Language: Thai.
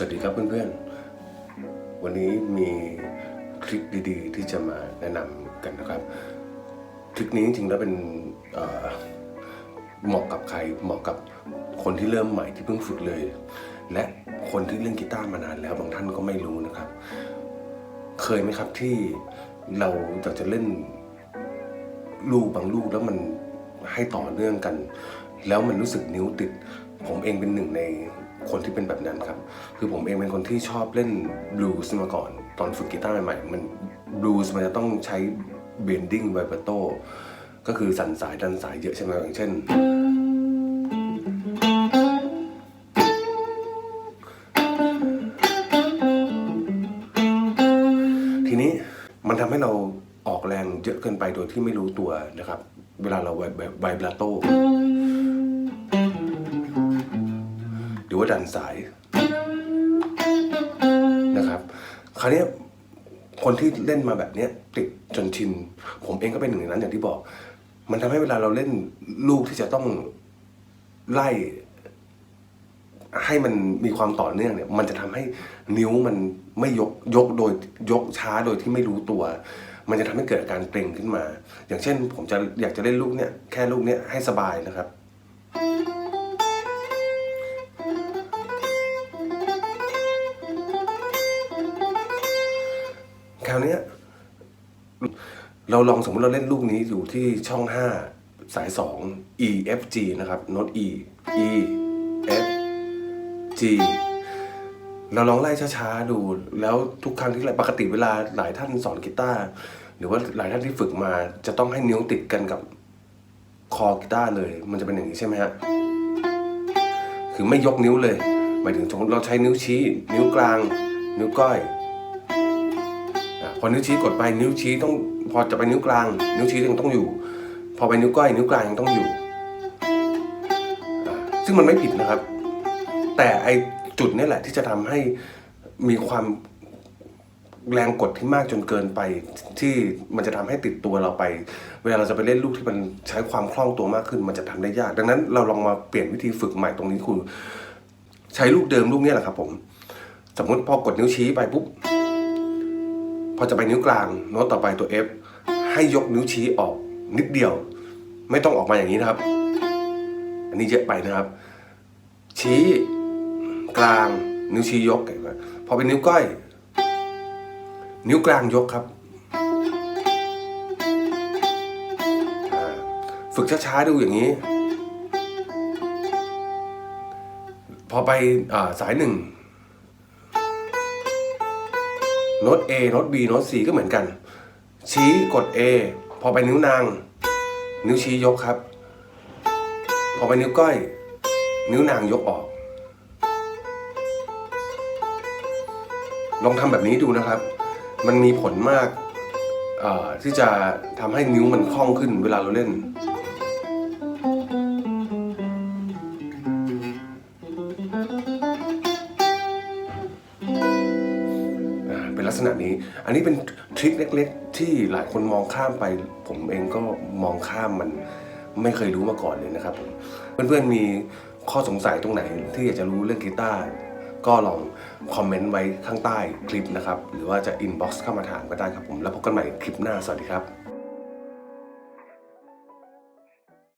สวัสดีครับเพื่อนๆ วันนี้มีทริคดีๆ ที่จะมาแนะนำกันนะครับทริคนี้จริงๆแล้วเป็นเอ่อเหมาะกับใครเหมาะกับคนที่เริ่มใหม่ที่เพิ่งฝึกเลย และคนที่เล่นกีตาร์มานานแล้วบางท่านก็ไม่รู้นะครับ เคยไหมครับที่เราอยากจะเล่นลูกบางลูกแล้วมันให้ต่อเนื่องกัน แล้วมันรู้สึกนิ้วติด ผมเองเป็นหนึ่งในคนที่เป็นแบบนั้นครับ คือผมเองเป็นคนที่ชอบเล่นบลูส์มาก่อน ตอนฝึกกีตาร์ใหม่ๆมันบลูส์มันจะต้องใช้เบนดิ้งไวเบโตก็คือสั่นสายดันสายเยอะใช่ไหมอย่างเช่นทีนี้มันทำให้เราออกแรงเยอะเกินไปโดยที่ไม่รู้ตัวนะครับ เวลาเราไวไวบราโต หรือว่าดันสายนะครับคราวนี้คนที่เล่นมาแบบเนี้ยติดจนชิน ผมเองก็เป็นหนึ่งในนั้นอย่างที่บอก มันทำให้เวลาเราเล่นลูกที่จะต้องไล่ ให้มันมีความต่อเนื่องเนี่ย มันจะทำให้นิ้วมันไม่ยกยกโดยยกช้าโดยที่ไม่รู้ตัว มันจะทำให้เกิดอาการเกร็งขึ้นมา อย่างเช่น ผมจะอยากจะเล่นลูกเนี่ยแค่ลูกเนี้ยให้สบายนะครับ คราวเนี้เราลองสมมติเราเล่นลูกนี้อยู่ที่ช่อง 5 สาย 2 E F G นะครับโน้ต E E F G เราลองไล่ช้าๆดู แล้วทุกครั้งที่ปกติเวลาหลายท่านสอนกีตาร์หรือว่าหลายท่านที่ฝึกมาจะต้องให้นิ้วติดกันกับคอกีตาร์เลย มันจะเป็นอย่างนี้ใช่ไหมฮะคือไม่ยกนิ้วเลย หมายถึงสมมติเราใช้นิ้วชี้ นิ้วกลาง นิ้วก้อย พอนิ้วชี้กดไปนิ้วชี้ต้องพอจะไปนิ้วกลาง นิ้วชี้ยังต้องอยู่ พอไปนิ้วก้อยนิ้วกลางยังต้องอยู่ ซึ่งมันไม่ผิดนะครับ แต่ไอจุดนี้แหละที่จะทำให้มีความแรงกดที่มากจนเกินไป ที่มันจะทำให้ติดตัวเราไป เวลาเราจะไปเล่นลูกที่มันใช้ความคล่องตัวมากขึ้น มันจะทำได้ยาก ดังนั้นเราลองมาเปลี่ยนวิธีฝึกใหม่ตรงนี้คือใช้ลูกเดิมลูกนี้แหละครับผม สมมติพอกดนิ้วชี้ไปปุ๊บ พอจะไปนิ้วกลางโน้ตต่อไปตัว F ให้ยกนิ้วชี้ออกนิดเดียว ไม่ต้องออกมาอย่างนี้นะครับ อันนี้เยอะไปนะครับ ชี้กลางนิ้วชี้ยกเห็นไหมพอเป็นนิ้วก้อย นิ้วกลางยกครับฝึกช้าๆดูอย่างนี้ พอไปอสายหนึ่ง โน้ต A โน้ต B โน้ต C ก็เหมือนกัน ชี้กด A พอไปนิ้วนาง นิ้วชี้ยกครับ พอไปนิ้วก้อย นิ้วนางยกออก ลองทำแบบนี้ดูนะครับ มันมีผลมากที่จะทำให้นิ้วมันคล่องขึ้นเวลาเราเล่น ลักษณะนี้ อันนี้เป็นทริคเล็ก ๆ ที่หลายคนมองข้ามไป ผมเองก็มองข้ามมันไม่เคยรู้มาก่อนเลยนะครับผมเพื่อนๆมีข้อสงสัยตรงไหนที่อยากจะรู้เรื่องกีตาร์ก็ลองคอมเมนต์ไว้ข้างใต้คลิปนะครับ หรือว่าจะอินบ็อกซ์เข้ามาถามก็ได้ครับผม แล้วพบกันใหม่คลิปหน้า สวัสดีครับ